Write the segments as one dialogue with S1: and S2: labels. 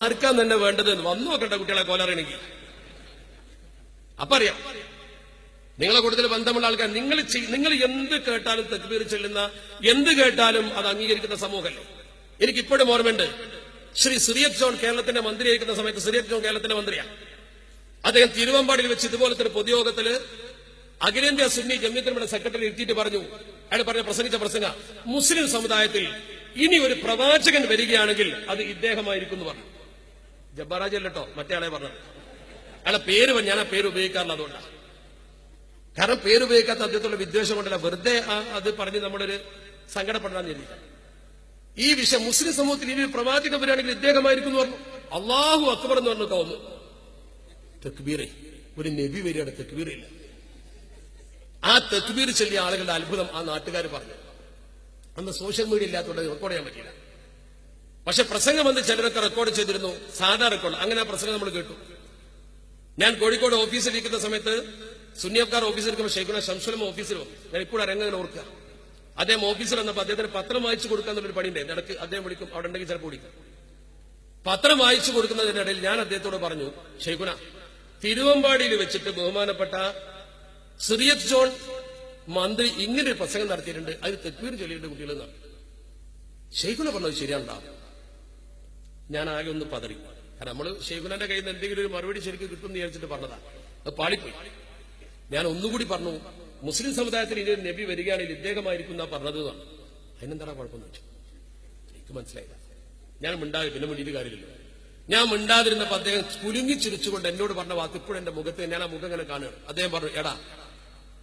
S1: Arcane തന്നെ വേണ്ടത് വന്നു നോക്കട്ടെ കുട്ടികളെ കോലറിയണമെങ്കിൽ അപ്പറിയാം. നിങ്ങളെ കൂടുതൽ ബന്ധമുള്ള ആൾക്കാർ നിങ്ങൾ നിങ്ങൾ എന്ത് കേട്ടാലും തെക്കുപീർ ചെല്ലുന്ന എന്ത് കേട്ടാലും അത് അംഗീകരിക്കുന്ന സമൂഹമല്ലേ? എനിക്ക് ഇപ്പോഴും ഓർമ്മയുണ്ട്. ശ്രീ സിറിയക് ജോൺ കേരളത്തിന്റെ മന്ത്രിയായിരിക്കുന്ന സമയത്ത് സിറിയക് ജോൺ കേരളത്തിന്റെ മന്ത്രിയാണ് അദ്ദേഹം തിരുവമ്പാടിയിൽ വെച്ച് ഇതുപോലത്തെ ഒരു പൊതുയോഗത്തിൽ അഖിലേന്ത്യാ സുന്നി ജമ്മിയത്തിനുടെ സെക്രട്ടറി എത്തിയിട്ട് പറഞ്ഞു. അയാൾ പറഞ്ഞ പ്രസംഗിച്ച പ്രസംഗ. മുസ്ലിം സമുദായത്തിൽ ഇനി ഒരു പ്രവാചകൻ വരികയാണെങ്കിൽ അത് ഇദ്ദേഹമായിരിക്കും എന്ന് പറഞ്ഞു. ജബ്ബാറാജ് അല്ലട്ടോ മറ്റേ ആളെ പറഞ്ഞത്. അയാളെ പേര് ഞാൻ ആ പേര് ഉപയോഗിക്കാറില്ല അതുകൊണ്ടാണ് കാരണം പേര് ഉപയോഗിക്കാത്ത വിദ്വേഷം കൊണ്ടല്ല. വെറുതെ അത് പറഞ്ഞ് നമ്മളൊരു സങ്കടപ്പെടാൻ ചെയ്തില്ല ഈ വിഷയം മുസ്ലിം സമൂഹത്തിൽ ഇനി പ്രവാചക വരികയാണെങ്കിൽ ഇദ്ദേഹമായിരിക്കും എന്ന് പറഞ്ഞു. അള്ളാഹു അക്ബർ എന്ന് പറഞ്ഞു കൗമ് തെക്ബീറെ ഒരു നബി വരികയാണ് തെക്ബീറില്ല ആ തെക്ബീർ ചൊല്ലിയ ആളുകളുടെ അത്ഭുതം ആ നാട്ടുകാർ പറഞ്ഞു. അന്ന് സോഷ്യൽ മീഡിയ ഇല്ലാത്തതുകൊണ്ട് റെക്കോർഡ് ചെയ്യാൻ പറ്റില്ല പക്ഷെ പ്രസംഗം വന്ന് ചിലരൊക്കെ റെക്കോർഡ് ചെയ്തിരുന്നു. സാധാ റെക്കോർഡ് അങ്ങനെ ആ പ്രസംഗം നമ്മൾ കേട്ടു. ഞാൻ കോഴിക്കോട് ഓഫീസിൽ ഇരിക്കുന്ന സമയത്ത് സുന്നിയക്കാർ ഓഫീസിൽ ഇരിക്കുമ്പോൾ ഷെയ്ഖുന ശംസുലം ഓഫീസിൽ ഞാൻ ഇപ്പോഴും അരങ്ങനെ ഓർക്കുക. അദ്ദേഹം ഓഫീസിൽ വന്നപ്പോൾ അദ്ദേഹത്തിന് പത്രം വായിച്ചു കൊടുക്കാന്നുള്ളൊരു പണിയുണ്ട്. ഇടയ്ക്ക് അദ്ദേഹം വിളിക്കും അവിടെ ഉണ്ടെങ്കിൽ ചിലപ്പോൾ വിളിക്കും. പത്രം വായിച്ചു കൊടുക്കുന്നതിനിടയിൽ ഞാൻ അദ്ദേഹത്തോട് പറഞ്ഞു ഷെയ്ഖുന തിരുവമ്പാടിയിൽ വെച്ചിട്ട് ബഹുമാനപ്പെട്ട സിറിയത് ജോൺ മന്ത്രി ഇങ്ങനെ ഒരു പ്രസംഗം നടത്തിയിട്ടുണ്ട്. അതിൽ തെക്വീർ ചൊല്ലിയിട്ടുണ്ട് കുട്ടികളെന്നാണ് പറഞ്ഞത് ശരിയാണ്ടാവും ഞാൻ ആകെ ഒന്ന് പതറി. കാരണം നമ്മൾ ഷെയ്ഖുനന്റെ കയ്യിൽ നിന്ന് എന്തെങ്കിലും ഒരു മറുപടി ശരിക്കും കിട്ടും എന്ന് വിചാരിച്ചിട്ട് പറഞ്ഞതാ. അത് പാളിപ്പോയി. ഞാൻ ഒന്നുകൂടി പറഞ്ഞു മുസ്ലിം സമുദായത്തിൽ ഇനി നബി വരികയാണെങ്കിൽ ഇദ്ദേഹമായിരിക്കും എന്നാ പറഞ്ഞത് എന്നാണ്. അതിനെന്താണ് കുഴപ്പമെന്ന് വെച്ചു? എനിക്ക് മനസ്സിലായില്ല. ഞാൻ മിണ്ടാതെ പിന്നെ മിണ്ടിയിട്ട് കാര്യമില്ലല്ലോ. ഞാൻ മിണ്ടാതിരുന്നപ്പോ അദ്ദേഹം കുലുങ്ങി ചിരിച്ചുകൊണ്ട് എന്നോട് പറഞ്ഞ വാക്ക് ഇപ്പോഴും എന്റെ മുഖത്ത് ഞാൻ ആ മുഖം ഇങ്ങനെ കാണുകയാണ്. അദ്ദേഹം പറഞ്ഞു എടാ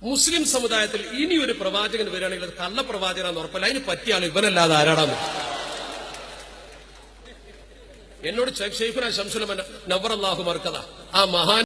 S1: മുസ്ലിം സമുദായത്തിൽ ഇനി ഒരു പ്രവാചകൻ വരികയാണെങ്കിൽ അത് കള്ളപ്രവാചകനാന്ന് ഉറപ്പല്ല. അതിന് പറ്റിയാണ് ഇവനല്ലാതെ ആരാടാന്ന് എന്നോട് ഷെയ്ഖുന ശംസുലമൻ നവറല്ലാഹു മർക്കത ആ മഹാൻ